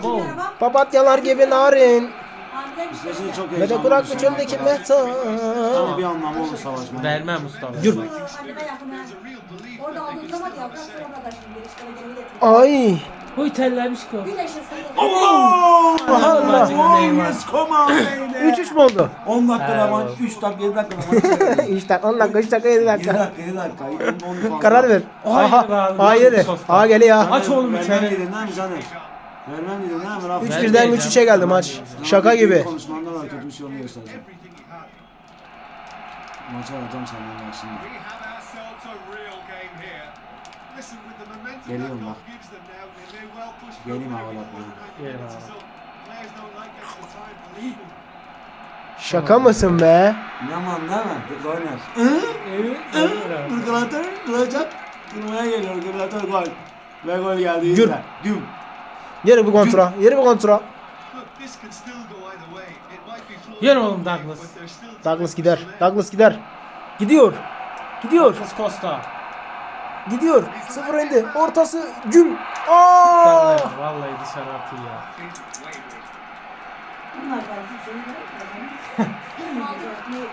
Abo. Papatyalar gibi narin. Sesini çok Ve de heyecanlı. kurak bir bir şey. çöldeki mehta. Ama bir anlamı olur savaşmanın. Vermem Mustafa. Yürü. Orada ya. Bırak sonra şimdi. Ay. Huy tellemiş ki o. Allah! Allah. Oh yes come on baby. 3-3 mü oldu? 10 dakikada Eyvallah. maç, 3 dakika, 7 dakikada maç. 3 dakika, 10 dakika, 3 dakika, 7 7 dakika. dakika, 7 dakika. on- on- Karar ver. Hayır Aha. abi, Hayır. Costa. Aha geliyor. Aç oğlum Vermem içeri. dedin değil mi Caner? Vermem dedin değil mi Rafa? 3 Ben birden. 3 3'e geldi maç. Şaka gibi. Konuşmanda var kötü bir şey onu göstereceğim. Maçı alacağım senden bak şimdi. Geliyorum bak. Geleyim havalatmaya. Abi. Şaka mısın be? Yaman değil mi? Dur oynar. Evet. Galatasaray kılacak. Kırmaya geliyor Galatasaray gol. Ve gol geldi. Gür. Güm. Yeri bir kontra. Yeri bir kontra. Yer oğlum Douglas. Douglas gider. Douglas gider. Gidiyor. Gidiyor. Douglas Costa. Gidiyor. Sıfır indi. Ortası güm. Aa! Vallahi dışarı atıyor ya.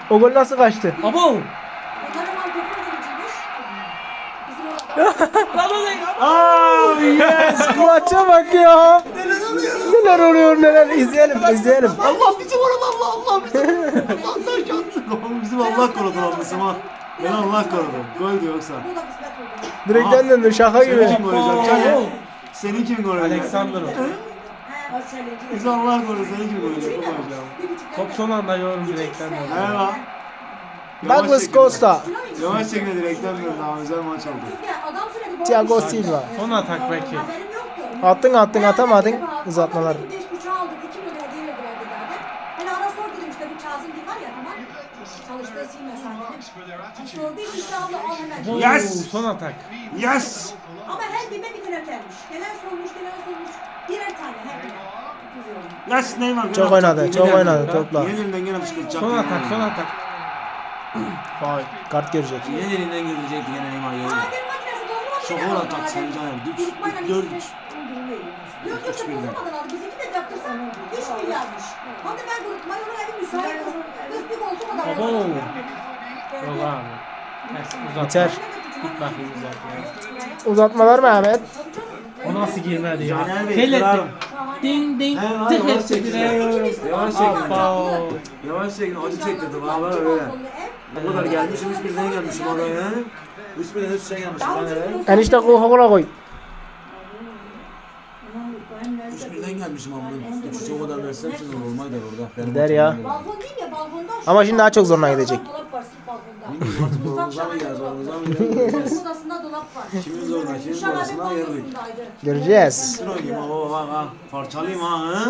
O gol nasıl kaçtı? Abo. Lan o ne? Oh yes. Maça bak ya. Neler oluyor neler. İzleyelim izleyelim. Allah bizim orada Allah Allah bizim. Allah derken. Gol bizim Allah korudu lan bizim ha. Ben Allah korudu. Gol de yoksa. Direkten döndü şaka Seni gibi. kim koruyacak? Caner? Seni kim koruyacak? Alexander o. Biz Allah korudu. Seni kim koruyacak? Top son anda yorum direkten. He lan. Douglas Costa. Yavaş çekme direkten döndü güzel maç oldu. Thiago Silva. Son atak belki. Attın attın atamadın uzatmalar. Yes. Son atak. Yes. Ama her birine bir tane ötermiş. Gelen sormuş, gelen sormuş. Birer tane her birine. Yes Neymar. Çok oynadı, çok oynadı topla. Yenilinden gene fışkırtacak. Son atak, son atak. Faul. Kart görecek. Yenilinden gelecek gene Neymar yenildi. Şokola atak Sancar. 4 4 Yok yok yok bozulmadan aldı. Bizimki de yaptırsan 3 milyarmış. Hadi ben grupmayı ona evi müsait bir koltuk kadar. Abo. olsun. Yok abi. Uzat. Biter. Git bakayım uzat. Uzatmalar Mehmet. O nasıl girmedi ya? Etti. Ding ding. Tık yavaş etti çekin. direkt. Yavaş çekin. Yavaş çekin acı çektirdim ha böyle öyle. Bu kadar gelmişim birden gelmişim oraya. Üç birden üç şey gelmişim. Enişte Coca-Cola koy. Üç birden gelmişim ama üç o kadar versem şimdi olmaz der orada. Benim Der ya. Balkon değil ya balkonda. Ama şimdi daha çok zoruna gidecek. Dolap var sırf balkonda. Artık zorumuza mı geldi zorumuza mı geldi? Oturma odasında dolap var. Kimin zoruna kimin Uşak abi geldik. Göreceğiz. Dur oynayayım ha bak ha. Parçalayayım ha.